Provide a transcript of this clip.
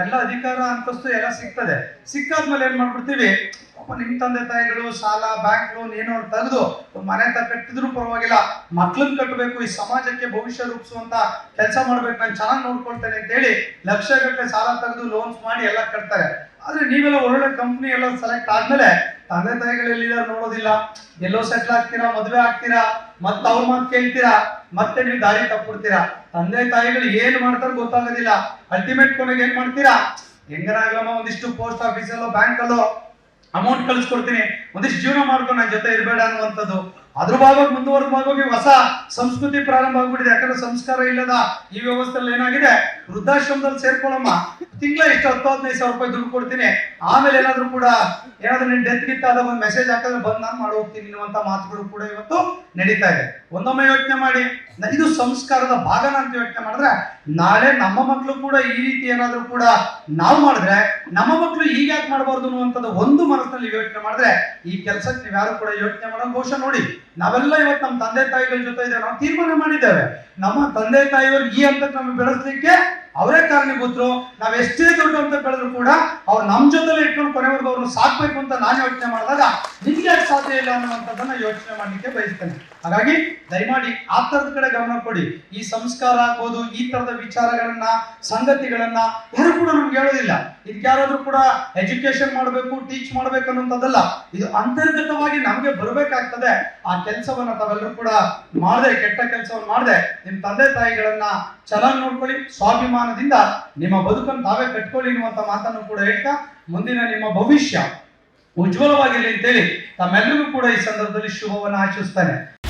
ಎಲ್ಲ ಅಧಿಕಾರ ಅಂತಸ್ತು ಎಲ್ಲ ಸಿಗ್ತದೆ. ಸಿಕ್ಕಾದ್ಮೇಲೆ ಏನ್ ಮಾಡ್ಬಿಡ್ತೀವಿ? ನಿಮ್ ತಂದೆ ತಾಯಿಗಳು ಸಾಲ ಬ್ಯಾಂಕ್ ಲೋನ್ ಏನೋ ತೆಗೆದು ಮನೆ ತ ಕಟ್ಟಿದ್ರು ಪರವಾಗಿಲ್ಲ. ಮಕ್ಳನ್ ಕಟ್ಟಬೇಕು ಈ ಸಮಾಜಕ್ಕೆ ಭವಿಷ್ಯ ರೂಪಿಸುವಂತ ಕೆಲಸ ಮಾಡ್ಬೇಕು, ನಾನು ಚೆನ್ನಾಗಿ ನೋಡ್ಕೊಳ್ತೇನೆ ಅಂತ ಹೇಳಿ ಲಕ್ಷ ಗಟ್ಟಲೆ ಸಾಲ ತೆಗೆದು ಲೋನ್ಸ್ ಮಾಡಿ ಎಲ್ಲ ಕಟ್ತಾರೆ. ಆದ್ರೆ ನೀವೆಲ್ಲ ಒಳ್ಳೆ ಕಂಪ್ನಿ ಎಲ್ಲ ಸೆಲೆಕ್ಟ್ ಆದ್ಮೇಲೆ ತಂದೆ ತಾಯಿಗಳು ಎಲ್ಲಿದ್ದಾರೆ ನೋಡೋದಿಲ್ಲ. ಎಲ್ಲೋ ಸೆಟ್ಲ್ ಆಗ್ತೀರಾ, ಮದ್ವೆ ಆಗ್ತೀರಾ, ಮತ್ತೆ ಅವ್ರ ಮಾತು ಕೇಳ್ತೀರಾ, ಮತ್ತೆ ನೀವು ದಾರಿ ತಪ್ಪಿಡ್ತೀರಾ ತಂದೆ ತಾಯಿಗಳು ಏನ್ ಮಾಡ್ತಾರೆ ಗೊತ್ತಾಗೋದಿಲ್ಲ. ಅಲ್ಟಿಮೇಟ್ ಕೊನೆಗೆ ಏನ್ ಮಾಡ್ತೀರಾ? ಹೆಂಗನಾಗ್ಲಮ್ಮ ಒಂದಿಷ್ಟು ಪೋಸ್ಟ್ ಆಫೀಸಲ್ಲೋ ಬ್ಯಾಂಕಲ್ಲೋ ಅಮೌಂಟ್ ಕಳಿಸ್ಕೊಡ್ತೀನಿ. ಒಂದಿಷ್ಟು ಜೀವನ ಮಾಡ್ಕೊಂಡು ನನ್ನ ಜೊತೆ ಇರಬೇಡ ಅನ್ನುವಂಥದ್ದು. ಅದ್ರ ಭಾಗ ಮುಂದುವರೆದ ಭಾಗವಾಗಿ ಹೊಸ ಸಂಸ್ಕೃತಿ ಪ್ರಾರಂಭ ಆಗ್ಬಿಟ್ಟಿದೆ. ಯಾಕಂದ್ರೆ ಸಂಸ್ಕಾರ ಇಲ್ಲದ ಈ ವ್ಯವಸ್ಥೆಯಲ್ಲಿ ಏನಾಗಿದೆ? ವೃದ್ಧಾಶ್ರಮದಲ್ಲಿ ಸೇರ್ಕೊಳ್ಳಮ್ಮ. ತಿಂಗಳ ಇಷ್ಟು ಹತ್ತು ಹದಿನೈದು ಸಾವಿರ ರೂಪಾಯಿ ದುಡ್ಡು ಕೊಡ್ತೀನಿ. ಆಮೇಲೆ ಏನಾದ್ರು ಕೂಡ ಏನಾದ್ರು ನಿನ್ ಡೆತ್ ಗಿಟ್ ಆದಾಗ ಒಂದು ಮೆಸೇಜ್ ಹಾಕಿದ್ರೆ ಬಂದು ನಾನು ಮಾಡಿ ಹೋಗ್ತೀನಿ ಅನ್ನುವಂಥ ಮಾತುಗಳು ಕೂಡ ಇವತ್ತು ನಡೀತಾ ಇದೆ. ಒಂದೊಮ್ಮೆ ಯೋಚನೆ ಮಾಡಿ. ಇದು ಸಂಸ್ಕಾರದ ಭಾಗನ ಅಂತ ಯೋಚನೆ ಮಾಡಿದ್ರೆ ನಾಳೆ ನಮ್ಮ ಮಕ್ಕಳು ಕೂಡ ಈ ರೀತಿ ಏನಾದರೂ ಕೂಡ ನಾವು ಮಾಡಿದ್ರೆ ನಮ್ಮ ಮಕ್ಕಳು ಈಗ ಯಾಕೆ ಮಾಡಬಾರ್ದು ಅನ್ನುವಂಥದ್ದು ಒಂದು ಮನಸ್ಸಿನಲ್ಲಿ ಯೋಚನೆ ಮಾಡಿದ್ರೆ ಈ ಕೆಲಸಕ್ಕೆ ನೀವು ಯಾರು ಕೂಡ ಯೋಚನೆ ಮಾಡೋ ಬಹುಶಃ ನೋಡಿ. ನಾವೆಲ್ಲ ಇವತ್ತು ನಮ್ಮ ತಂದೆ ತಾಯಿಗಳ ಜೊತೆ ಇದ್ದೇವೆ. ನಾವು ತೀರ್ಮಾನ ಮಾಡಿದ್ದೇವೆ. ನಮ್ಮ ತಂದೆ ತಾಯಿಯವರು ಈ ಹಂತಕ್ಕೆ ನಮಗೆ ಬೆಳೆಸಲಿಕ್ಕೆ ಅವರೇ ಕಾರಣೀಭೂತರು ನಾವು ಎಷ್ಟೇ ದೊಡ್ಡ ಅಂತ ಬೆಳೆದ್ರು ಕೂಡ ಅವ್ರು ನಮ್ಮ ಜೊತೆಲೇ ಇಟ್ಕೊಂಡು ಕೊನೆವರೆಗೂ ಅವ್ರನ್ನ ಸಾಕ್ಬೇಕು ಅಂತ ನಾನು ಯೋಚನೆ ಮಾಡಿದಾಗ ನಿಮ್ಗೆ ಸಾಧ್ಯ ಇಲ್ಲ ಅನ್ನುವಂಥದ್ದನ್ನ ಯೋಚನೆ ಮಾಡಲಿಕ್ಕೆ ಬಯಸ್ತೇನೆ. ಹಾಗಾಗಿ ದಯಮಾಡಿ ಆ ತರದ ಕಡೆ ಗಮನ ಕೊಡಿ. ಈ ಸಂಸ್ಕಾರ ಆಗ್ಬೋದು, ಈ ತರದ ವಿಚಾರಗಳನ್ನ, ಸಂಗತಿಗಳನ್ನ ಯಾರು ಕೂಡ ನಮ್ಗೆ ಹೇಳೋದಿಲ್ಲ. ಇದಕ್ಕೆ ಯಾರಾದ್ರೂ ಕೂಡ ಎಜುಕೇಶನ್ ಮಾಡಬೇಕು ಟೀಚ್ ಮಾಡ್ಬೇಕು ಅನ್ನೋಂಥದ್ದಲ್ಲ ಇದು ಅಂತರ್ಗತವಾಗಿ ನಮಗೆ ಬರಬೇಕಾಗ್ತದೆ. ಆ ಕೆಲಸವನ್ನ ತಾವೆಲ್ಲರೂ ಕೂಡ ಮಾಡದೆ, ಕೆಟ್ಟ ಕೆಲಸವನ್ನು ಮಾಡದೆ. ನಿಮ್ಮ ತಂದೆ ತಾಯಿಗಳನ್ನ ಚೆನ್ನಾಗಿ ನೋಡ್ಕೊಳ್ಳಿ, ಸ್ವಾಭಿಮಾನದಿಂದ ನಿಮ್ಮ ಬದುಕನ್ನು ತಾವೇ ಕಟ್ಕೊಳ್ಳಿ ಅನ್ನುವಂತ ಮಾತನ್ನು ಕೂಡ ಹೇಳ್ತಾ, ಮುಂದಿನ ನಿಮ್ಮ ಭವಿಷ್ಯ ಉಜ್ವಲವಾಗಿರಲಿ ಅಂತೇಳಿ ತಮ್ಮೆಲ್ಲರಿಗೂ ಕೂಡ ಈ ಸಂದರ್ಭದಲ್ಲಿ ಶುಭವನ್ನು ಆಶಿಸ್ತಾನೆ.